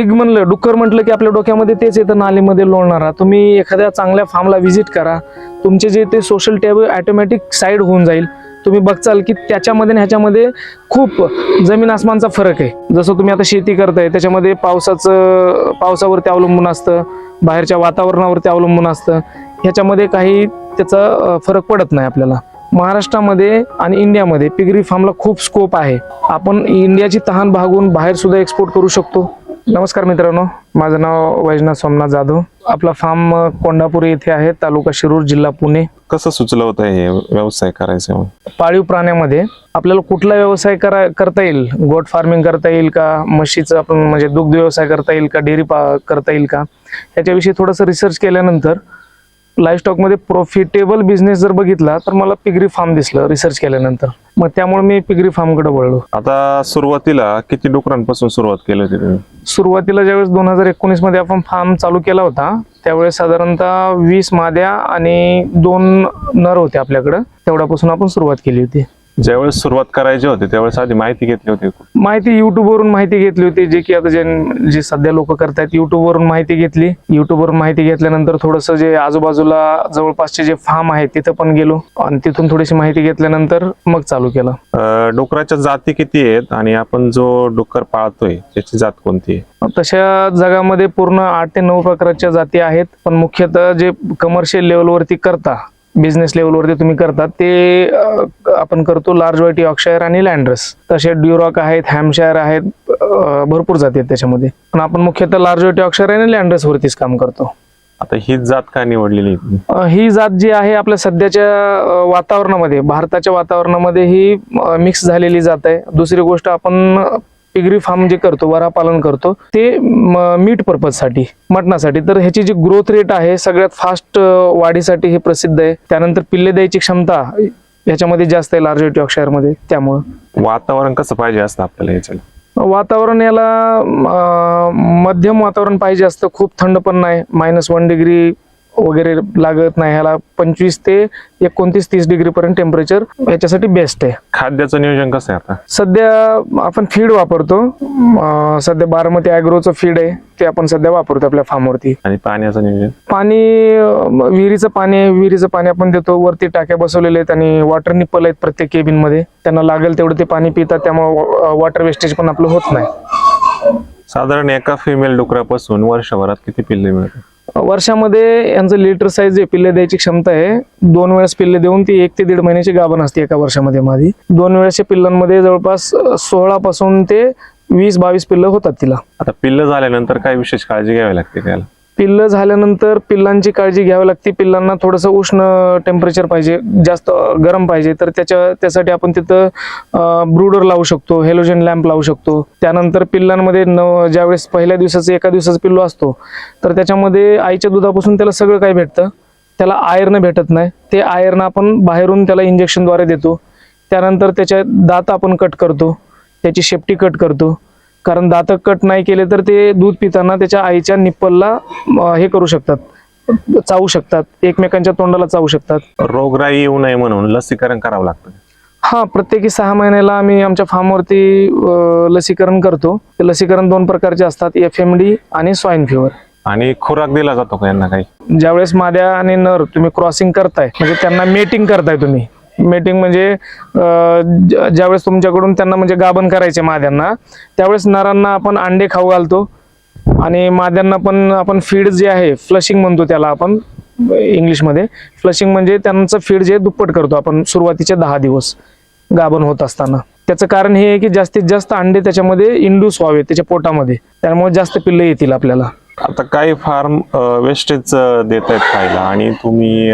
Pig म्हणलं डुक्कर म्हटलं की आपल्या डोक्यामध्ये तेच येतं नालीमध्ये लोळणारा. तुम्ही एखाद्या चांगल्या फार्मला व्हिजिट करा. तुमचे जे ते सोशल टॅब ॲटोमॅटिक साईड होऊन जाईल. तुम्ही बघचाल की त्याच्यामध्ये आणि ह्याच्यामध्ये खूप जमीन आसमानचा फरक आहे. जसं तुम्ही आता शेती करताय त्याच्यामध्ये पावसाचं पावसावरती अवलंबून असतं बाहेरच्या वातावरणावरती अवलंबून असतं. ह्याच्यामध्ये काही त्याचा फरक पडत नाही आपल्याला. महाराष्ट्रामध्ये आणि इंडियामध्ये पिगरी फार्मला खूप स्कोप आहे. आपण इंडियाची तहान भागून बाहेर सुद्धा एक्सपोर्ट करू शकतो. नमस्कार मित्रांनो माझं नाव वैजनाथ सोमनाथ जाधव. आपला फार्म अं, कोंढापूर येथे आहे तालुका शिरूर जिल्हा पुणे. कसं सुचलं होतं हे व्यवसाय करायचा? पाळीव प्राण्यामध्ये आपल्याला कुठला व्यवसाय करा करता येईल? गोट फार्मिंग करता येईल का? म्हशीचं आपण म्हणजे दुग्ध व्यवसाय करता येईल का? डेअरी पा करता येईल का? ह्याच्याविषयी थोडंसं रिसर्च केल्यानंतर मध्ये प्रॉफिटेबल बिझनेस जर बघितला तर मला पिगरी फार्म दिसलं रिसर्च केल्यानंतर. मग त्यामुळे मी पिगरी फार्मकडे वळलो. आता सुरुवातीला किती डुकरांपासून सुरुवात केली होती तुम्ही? सुरुवातीला ज्यावेळेस दोन हजार एकोणीसमध्ये आपण फार्म चालू केला होता त्यावेळेस साधारणतः वीस माद्या आणि दोन नर होते आपल्याकडं तेवढ्यापासून आपण सुरुवात केली होती. ज्यावेळेस सुरुवात करायची होती त्यावेळेस आधी माहिती घेतली होती माहिती युट्यूबवरून माहिती घेतली होती जे की आता जे जे सध्या लोक करतायत युट्यूबवरून माहिती घेतली. युट्यूबवरून माहिती घेतल्यानंतर थोडंसं जे आजूबाजूला जवळपासचे जे फार्म आहेत तिथं पण गेलो. आणि तिथून थोडीशी माहिती घेतल्यानंतर मग चालू केलं. डुकराच्या जाती किती आहेत आणि आपण जो डुक्कर पाळतोय त्याची जात कोणती आहे? तशा जगामध्ये पूर्ण आठ ते नऊ प्रकारच्या जाती आहेत पण मुख्यतः जे कमर्शियल लेवलवरती करता बिझनेस लेवलवरती तुम्ही करता ते आपण करतो लार्ज व्हायटी ऑक्शायर आणि लँडर्स तसे ड्युरॉक आहेत हॅमशायर आहेत भरपूर जाती आहेत त्याच्यामध्ये. पण आपण मुख्यतः लार्ज व्हायटी ऑक्शायर आणि लँडर्स वरतीच काम करतो. आता ही जात का निवडलेली ही जात जी आहे आपल्या सध्याच्या वातावरणामध्ये भारताच्या वातावरणामध्ये ही मिक्स झालेली जात आहे. दुसरी गोष्ट आपण पिगरी फार्म जे करतो वरा पालन करतो ते मीट पर्पजसाठी मटणासाठी. तर ह्याची जी ग्रोथ रेट आहे सगळ्यात फास्ट वाढीसाठी हे प्रसिद्ध आहे. त्यानंतर पिल्ले द्यायची क्षमता ह्याच्यामध्ये जास्त आहे लार्ज ऑक्शायरमध्ये त्यामुळं. वातावरण कसं पाहिजे असतं आपल्याला याच्याला? वातावरण याला मध्यम वातावरण पाहिजे असतं. खूप थंड पण नाही. मायनस वन डिग्री वगैरे लागत नाही. ह्याला पंचवीस ते एकोणतीस तीस डिग्री पर्यंत टेम्परेचर याच्यासाठी बेस्ट आहे. खाद्याचं नियोजन कसं आहे आता? सध्या आपण फीड वापरतो. सध्या बारामती ॲग्रोचं फीड आहे. ते आपण सध्या वापरतो आपल्या फार्मवरती आणि पाण्याचं नियोजन? पाणी विहिरीचं पाणी विहिरीचं पाणी आपण देतो. वरती टाक्या बसवलेले आहेत आणि वॉटर निप्पल आहेत प्रत्येक केबिनमध्ये. त्यांना लागेल तेवढं ते पाणी पितात. त्यामुळे वॉटर वेस्टेज पण आपलं होत नाही. साधारण एका फिमेल डुकरापासून वर्षभरात किती पिल्ले मिळतात? वर्षामध्ये यांचं लिटर साईज जे पिल्ले द्यायची क्षमता आहे दोन वेळेस पिल्ले देऊन ती एक ते दीड महिन्याची गाभण असते एका वर्षामध्ये माझी. दोन वेळेसच्या पिल्लांमध्ये जवळपास सोळा पासून ते वीस बावीस पिल्लं होतात तिला. आता पिल्लं झाल्यानंतर काय विशेष काळजी घ्यावी लागते त्याला? पिल्लं झाल्यानंतर पिल्लांची काळजी घ्यावी लागते. पिल्लांना थोडंसं उष्ण टेम्परेचर पाहिजे जास्त गरम पाहिजे. तर त्याच्या त्यासाठी आपण तिथं ब्रूडर लावू शकतो हेलोजन लॅम्प लावू शकतो. त्यानंतर पिल्लांमध्ये न ज्यावेळेस पहिल्या दिवसाचं एका दिवसाचा पिल्लू असतो तर त्याच्यामध्ये आईच्या दुधापासून त्याला सगळं काही भेटतं. त्याला आयर्न भेटत नाही. ते आयर्न आपण बाहेरून त्याला इंजेक्शनद्वारे देतो. त्यानंतर त्याच्या दात आपण कट करतो. त्याची शेपटी कट करतो. कारण दात कट नाही केले तर ते दूध पिताना त्याच्या आईच्या निप्पलला हे करू शकतात. चावू शकतात. एकमेकांच्या तोंडाला चावू शकतात. रोगराई येऊ नये म्हणून लसीकरण करावं लागतं. हा प्रत्येकी सहा महिन्याला आम्ही आमच्या फार्मवरती लसीकरण करतो. ते लसीकरण दोन प्रकारचे असतात. एफ एम डी आणि स्वाईन फिवर आणि खुराक दिला जातो का यांना काही? ज्यावेळेस माद्या आणि नर तुम्ही क्रॉसिंग करताय म्हणजे त्यांना मेटिंग करताय तुम्ही. मेटिंग म्हणजे ज्यावेळेस तुमच्याकडून त्यांना म्हणजे गाभण करायचे माद्यांना त्यावेळेस नरांना आपण अंडे खाऊ घालतो. आणि माद्यांना पण आपण फीड जे आहे फ्लशिंग म्हणतो त्याला आपण इंग्लिशमध्ये. फ्लशिंग म्हणजे त्यांचं फीड जे दुप्पट करतो आपण सुरुवातीचे दहा दिवस गाभण होत असताना. त्याचं कारण हे आहे की जास्तीत जास्त अंडे त्याच्यामध्ये इंड्यूस व्हावे त्याच्या पोटामध्ये. त्यामुळे जास्त पिल्ले येतील आपल्याला. आता काही फार्म वेस्टेज देत आहेत खायला आणि तुम्ही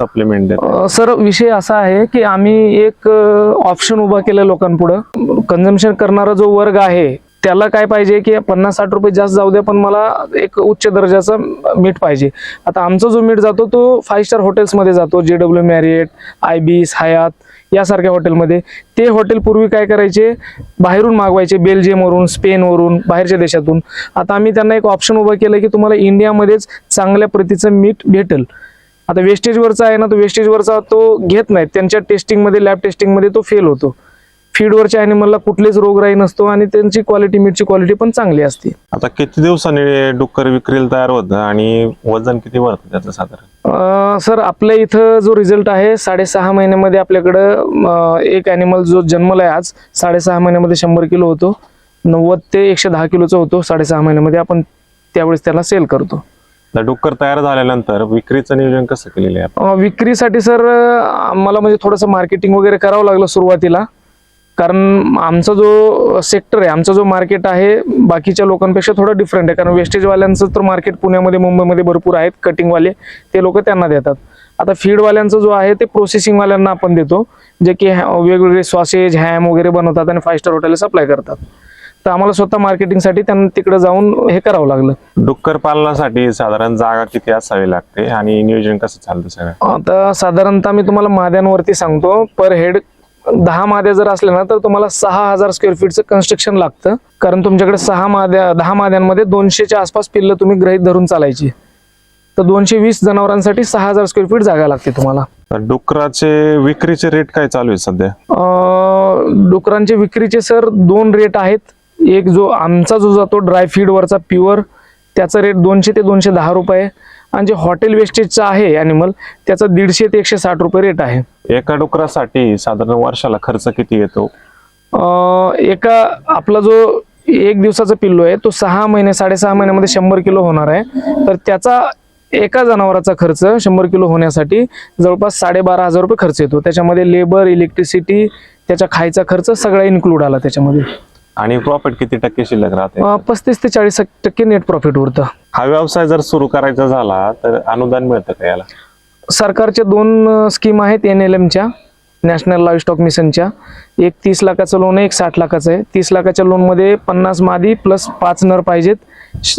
सप्लिमेंट सर विषय असा आहे की आम्ही एक ऑप्शन उभा केलं लोकांपुढं. कन्झम्पशन करणारा जो वर्ग आहे त्याला काय पाहिजे की पन्नास साठ रुपये जास्त जाऊ दे पण मला एक उच्च दर्जाचं मीठ पाहिजे. आता आमचा जो मीठ जातो तो फाईव्ह स्टार हॉटेल्समध्ये जातो. J W Marriott ibis Hyatt यासारख्या हॉटेलमध्ये. ते हॉटेल पूर्वी काय करायचे? बाहेरून मागवायचे बेल्जियमवरून स्पेनवरून बाहेरच्या देशातून. आता आम्ही त्यांना एक ऑप्शन उभं केलं की तुम्हाला इंडियामध्येच चांगल्या प्रतीचं मीठ भेटेल. आता वेस्टेजवरचा आहे ना तो वेस्टेजवरचा तो घेत नाही त्यांच्या टेस्टिंगमध्ये लॅब टेस्टिंगमध्ये तो फेल होतो. फीडवरच्या अॅनिमलला कुठलेच रोगराई नसतो आणि त्यांची क्वालिटी मीटची क्वालिटी पण चांगली असते. आता किती दिवसांनी डुक्कर विक्रीला तयार होतं आणि वजन किती भरतं त्याचं साधारण? सर आपल्या इथं जो रिझल्ट आहे साडेसहा महिन्यामध्ये आपल्याकडं एक ॲनिमल जो जन्मला आहे आज साडेसहा महिन्यामध्ये शंभर किलो होतो. नव्वद ते एकशे दहा किलोचा होतो साडेसहा महिन्यामध्ये आपण त्यावेळेस त्याला सेल करतो. डुक्कर तयार झाल्यानंतर विक्रीचं नियोजन कसं केलेलं आहे विक्रीसाठी सर आम्हाला म्हणजे थोडंसं मार्केटिंग वगैरे करावं लागलं सुरुवातीला. कारण आमचा जो सेक्टर आहे आमचा जो मार्केट आहे बाकीच्या लोकांपेक्षा थोडं डिफरंट आहे. कारण वेस्टेजवाल्यांचं तर मार्केट पुण्यामध्ये मुंबईमध्ये भरपूर आहेत कटिंगवाले ते लोक त्यांना देतात. आता फीडवाल्यांचा जो आहे ते प्रोसेसिंगवाल्यांना आपण देतो. जे की हॅ- वेगवेगळे सॉसेज हॅम वगैरे बनवतात आणि फाय स्टार हॉटेल सप्लाय करतात. तर आम्हाला स्वतः मार्केटिंगसाठी त्यांना तिकडे जाऊन हे करावं लागलं. डुक्कर पालनासाठी साधारण जागा किती असावी लागते? आणि नियोजन कसं चालतं सगळं? आता साधारणतः मी तुम्हाला माद्यांवरती सांगतो पर हेड दहा माद्या जर असल्या ना तर तुम्हाला सहा हजार स्क्वेअर फीटचं कन्स्ट्रक्शन लागतं. कारण तुमच्याकडे सहा माद्या दहा माद्यांमध्ये दोनशेच्या आसपास पिल्लं तुम्ही गृहीत धरून चालायची. तर दोनशे वीस जनावरांसाठी सहा हजार स्क्वेअर फीट जागा लागते तुम्हाला. डुकराचे विक्रीचे रेट काय चालू आहे सध्या? डुकरांचे विक्रीचे सर दोन रेट आहेत. एक जो आमचा जो जातो ड्राय फीडवरचा प्युअर त्याचा रेट दोनशे ते दोनशे दहा रुपये आणि जे हॉटेल वेस्टेजचा आहे ॲनिमल त्याचा दीडशे ते एकशे साठ रुपये रेट आहे. एका डुकरासाठी साधारण वर्षाला खर्च किती येतो? एका आपला जो एक दिवसाचा पिल्लो आहे तो सहा महिने साडेसहा महिन्यामध्ये शंभर किलो होणार आहे. तर त्याचा एका जनावराचा खर्च शंभर किलो होण्यासाठी जवळपास साडेबारा हजार रुपये खर्च येतो. त्याच्यामध्ये लेबर इलेक्ट्रिसिटी त्याच्या खायचा खर्च सगळा इन्क्लूड आला त्याच्यामध्ये. आणि प्रॉफिट किती टक्के शिल्लक राहते? पस्तीस ते चाळीस टक्के नेट प्रॉफिट उरतं हा व्यवसाय जर सुरू करायचा झाला तर अनुदान मिळतं का याला? सरकारच्या दोन स्कीम आहेत एन एल एमच्या नॅशनल लाईव्ह स्टॉक मिशनच्या एक तीस लाखाचं लोन आहे एक साठ लाखाचं आहे. तीस लाखाच्या लोनमध्ये पन्नास मादी प्लस पाच नर पाहिजेत.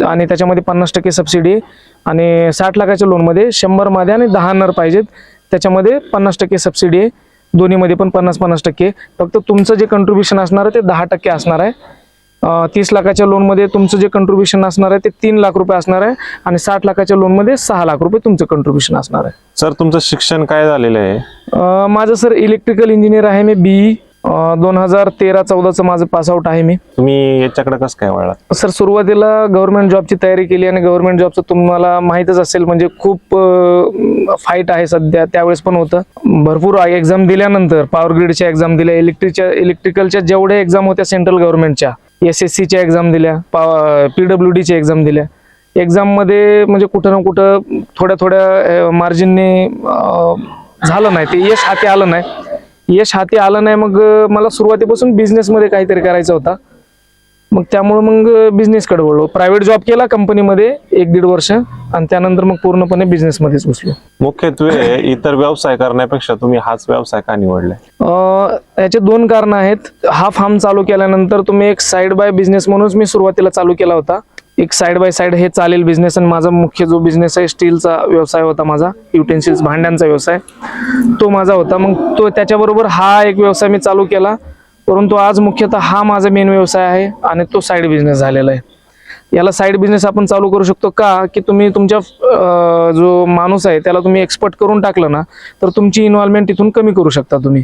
आणि त्याच्यामध्ये पन्नास टक्के सबसिडी आणि साठ लाखाच्या लोनमध्ये शंभर मादी आणि दहा नर पाहिजेत. त्याच्यामध्ये पन्नास टक्के सबसिडी आहे. दोन्हीमध्ये पण पन्नास पन्नास टक्के. फक्त तुमचं जे कंट्रीब्युशन असणार आहे ते दहा टक्के असणार आहे. तीस लाखाच्या लोनमध्ये तुमचं जे कंट्रीब्युशन असणार आहे ते तीन लाख रुपये असणार आहे आणि साठ लाखाच्या लोनमध्ये सहा लाख रुपये तुमचं कंट्रीब्युशन असणार आहे. सर तुमचं शिक्षण काय झालेलं आहे? माझं सर इलेक्ट्रिकल इंजिनियर आहे. मी बीई दोन हजार तेरा चौदाचं माझं पासआउट आहे मी. तुम्ही याच्याकडे कसं काय वळला सर सुरुवातीला गव्हर्नमेंट जॉबची तयारी केली आणि गव्हर्नमेंट जॉबचं तुम्हाला माहीतच असेल म्हणजे खूप फाईट आहे सध्या. त्यावेळेस पण होतं. भरपूर एक्झाम दिल्यानंतर पॉवर ग्रीडच्या एक्झाम दिल्या इलेक्ट्रिकच्या इलेक्ट्रिकलच्या जेवढ्या एक्झाम होत्या सेंट्रल गव्हर्नमेंटच्या एस एस सीच्या एक्झाम दिल्या पी डब्ल्यू डीच्या एक्झाम दिल्या. एक्झाममध्ये म्हणजे कुठं ना कुठं थोड्या थोड्या मार्जिनने झालं नाही. ते यश हाती आलं नाही. यश हाती आलं नाही मग मला सुरुवातीपासून बिझनेसमध्ये काहीतरी करायचा होता. मग त्यामुळे मग बिझनेसकडे वळलो. प्रायव्हेट जॉब केला कंपनीमध्ये एक दीड वर्ष आणि त्यानंतर मग पूर्णपणे बिझनेसमध्येच घुसलो. मुख्यत्वे इतर व्यवसाय करण्यापेक्षा तुम्ही हाच व्यवसाय का निवडलाय? अं, याचे दोन कारण आहेत. हा फार्म चालू केल्यानंतर तुम्ही एक साईड बाय बिझनेस म्हणूनच मी सुरुवातीला चालू केला होता. एक साईड बाय साईड हे चालेल बिझनेस आणि माझा मुख्य जो बिझनेस आहे स्टीलचा व्यवसाय होता माझा युटेन्सिल्स भांड्यांचा व्यवसाय. तो माझा होता. मग तो त्याच्याबरोबर हा एक व्यवसाय मी चालू केला. परंतु आज मुख्यतः हा माझा मेन व्यवसाय आहे आणि तो साईड बिझनेस झालेला आहे. याला साईड बिझनेस आपण चालू करू शकतो का? की तुम्ही तुमच्या जो माणूस आहे त्याला तुम्ही एक्सपर्ट करून टाकलं ना तर तुमची इन्व्हॉल्वमेंट तिथून कमी करू शकता तुम्ही.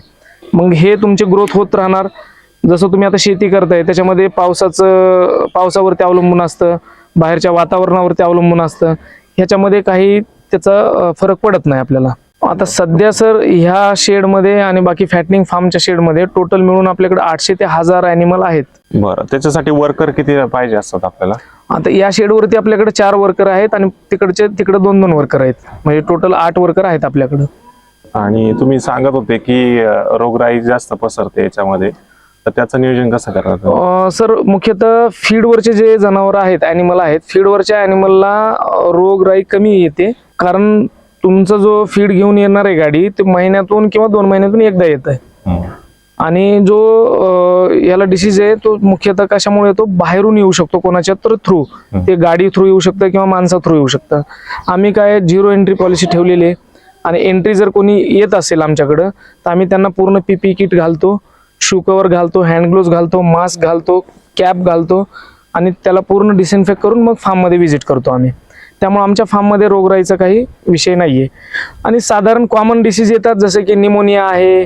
मग हे तुमचे ग्रोथ होत राहणार. जसं तुम्ही आता शेती करताय त्याच्यामध्ये पावसाचं पावसावरती अवलंबून असतं बाहेरच्या वातावरणावरती अवलंबून असतं ह्याच्यामध्ये काही त्याचा फरक पडत नाही आपल्याला. आता सध्या सर ह्या शेडमध्ये आणि बाकी फॅटनिंग फार्मच्या शेडमध्ये टोटल मिळून आपल्याकडे आठशे ते हजार अॅनिमल आहेत. बरं त्याच्यासाठी वर्कर किती पाहिजे असतात आपल्याला? आता या शेडवरती आपल्याकडे चार वर्कर आहेत आणि तिकडचे तिकडे दोन दोन वर्कर आहेत. म्हणजे टोटल आठ वर्कर आहेत आपल्याकडे. आणि तुम्ही सांगत होते की रोगराई जास्त पसरते याच्यामध्ये. तर त्याचं नियोजन कसं करणार? अं, सर मुख्यतः फीडवरचे जे जनावर आहेत अॅनिमल आहेत फीडवरच्या अॅनिमलला रोगराई कमी येते. कारण तुमचा जो फीड घेऊन येणार आहे गाडी ते महिन्यातून किंवा दोन महिन्यातून एकदा येत आहे हम्म. आणि जो अं, याला डिसीज आहे तो मुख्यतः कशामुळे येतो बाहेरून येऊ शकतो कोणाच्या तर थ्रू ते गाडी थ्रू येऊ शकतं किंवा माणसा थ्रू येऊ शकतं. आम्ही काय झिरो एंट्री पॉलिसी ठेवलेली आहे. आणि एंट्री जर कोणी येत असेल आमच्याकडं तर आम्ही त्यांना पूर्ण पीपी किट घालतो. शू कवर घालतो हँड ग्लोव्ह घालतो मास्क घालतो कॅप घालतो आणि त्याला पूर्ण डिसइन्फेक्ट करून मग फार्ममध्ये व्हिजिट करतो आम्ही. त्यामुळे आमच्या फार्ममध्ये रोगराईचा काही विषय नाही आहे आणि साधारण कॉमन डिसीज येतात जसे की निमोनिया आहे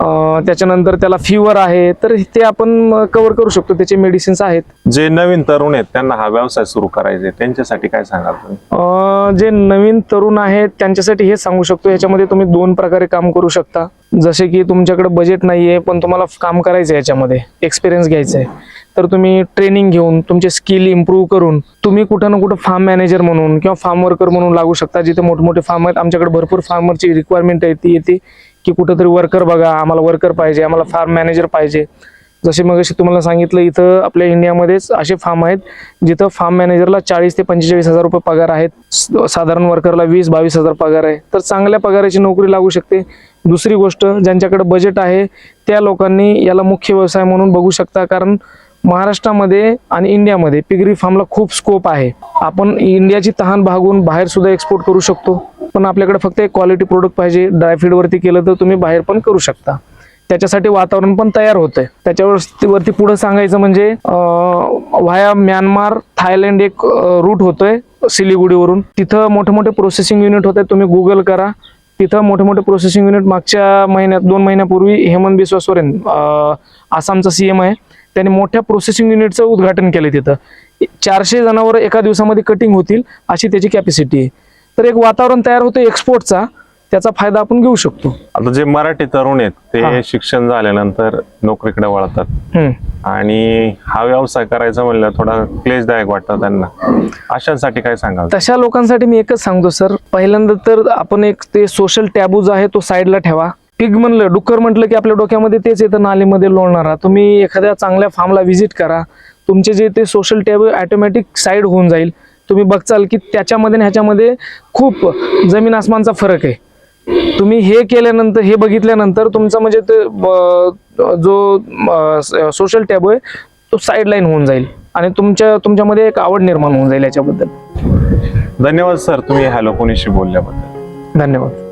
त्याच्यानंतर त्याला फिवर आहे तर ते आपण कव्हर करू शकतो. त्याचे मेडिसिन्स आहेत. जे नवीन तरुण आहेत त्यांना हा व्यवसाय सुरू करायचा त्यांच्यासाठी काय सांगाल तुम्ही? जे नवीन तरुण आहेत त्यांच्यासाठी हे सांगू शकतो. याच्यामध्ये तुम्ही दोन प्रकारे काम करू शकता. जसे की तुमच्याकडे बजेट नाहीये पण तुम्हाला काम करायचं आहे याच्यामध्ये. एक्सपिरियन्स घ्यायचा आहे तर तुम्ही ट्रेनिंग घेऊन तुमचे स्किल इम्प्रूव्ह करून तुम्ही कुठं ना कुठं फार्म मॅनेजर म्हणून किंवा फार्म वर्कर म्हणून लागू शकता. जिथे मोठमोठे फार्म आहेत आमच्याकडे भरपूर फार्मरची रिक्वायरमेंट आहे ती येते. की कुठंतरी वर्कर बघा आम्हाला वर्कर पाहिजे आम्हाला फार्म मॅनेजर पाहिजे. जसे मग तुम्हाला सांगितलं इथं आपल्या इंडियामध्येच असे फार्म आहेत जिथं फार्म मॅनेजरला चाळीस ते पंचेचाळीस हजार रुपये पगार आहेत. स- साधारण वर्करला वीस बावीस हजार पगार आहे. तर चांगल्या पगाराची नोकरी लागू शकते. दुसरी गोष्ट ज्यांच्याकडे बजेट आहे त्या लोकांनी याला मुख्य व्यवसाय म्हणून बघू शकता. कारण महाराष्ट्रामध्ये आणि इंडियामध्ये पिगरी फार्मला खूप स्कोप आहे. आपण इंडियाची तहान भागून बाहेर सुद्धा एक्सपोर्ट करू शकतो. पण आपल्याकडे फक्त एक क्वालिटी प्रोडक्ट पाहिजे. ड्रायफीडवरती केलं तर तुम्ही बाहेर पण करू शकता. त्याच्यासाठी वातावरण पण तयार होतंय. त्याच्यावर वरती पुढे सांगायचं म्हणजे व्हाया म्यानमार थायलंड एक रूट होतोय सिलिगुडीवरून. तिथं मोठे मोठे प्रोसेसिंग युनिट होते. तुम्ही गुगल करा. तिथं मोठे मोठे प्रोसेसिंग युनिट मागच्या महिन्यात दोन महिन्यापूर्वी हेमंत बिस्वा सोरेन आसामचा सीएम आहे. त्याने मोठ्या प्रोसेसिंग युनिटचं उद्घाटन केलं तिथं. चारशे जनावर एका दिवसामध्ये कटिंग होतील अशी त्याची कॅपॅसिटी आहे. तर एक वातावरण तयार होतं एक्सपोर्टचा त्याचा फायदा आपण घेऊ शकतो. आता जे मराठी तरुण आहेत. ते शिक्षण झाल्यानंतर नोकरीकडे वळतात. आणि हा व्यवसाय करायचा म्हणलं थोडा क्लेशदायक वाटतं त्यांना. अशांसाठी काय सांगाल? तशा लोकांसाठी मी एकच सांगतो सर. पहिल्यांदा तर आपण एक ते सोशल टॅबू जो आहे तो साईडला ठेवा. पिग म्हणलं डुक्कर म्हटलं की आपल्या डोक्यामध्ये तेच येतं नालीमध्ये लोळणारा. तुम्ही एखाद्या चांगल्या फार्मला व्हिजिट करा. तुमचे जे ते सोशल टॅबू ऑटोमॅटिक साईड होऊन जाईल. तुम्ही बघचाल की त्याच्यामध्ये ह्याच्यामध्ये खूप जमीन आसमानचा फरक आहे. तुम्ही हे केल्यानंतर हे बघितल्यानंतर तुमचा म्हणजे ते जो सोशल टॅब आहे तो साईड लाईन होऊन जाईल. आणि तुमच्या तुमच्यामध्ये एक आवड निर्माण होऊन जाईल याच्याबद्दल. धन्यवाद सर तुम्ही हॅलो कोणीशी बोलल्याबद्दल. धन्यवाद.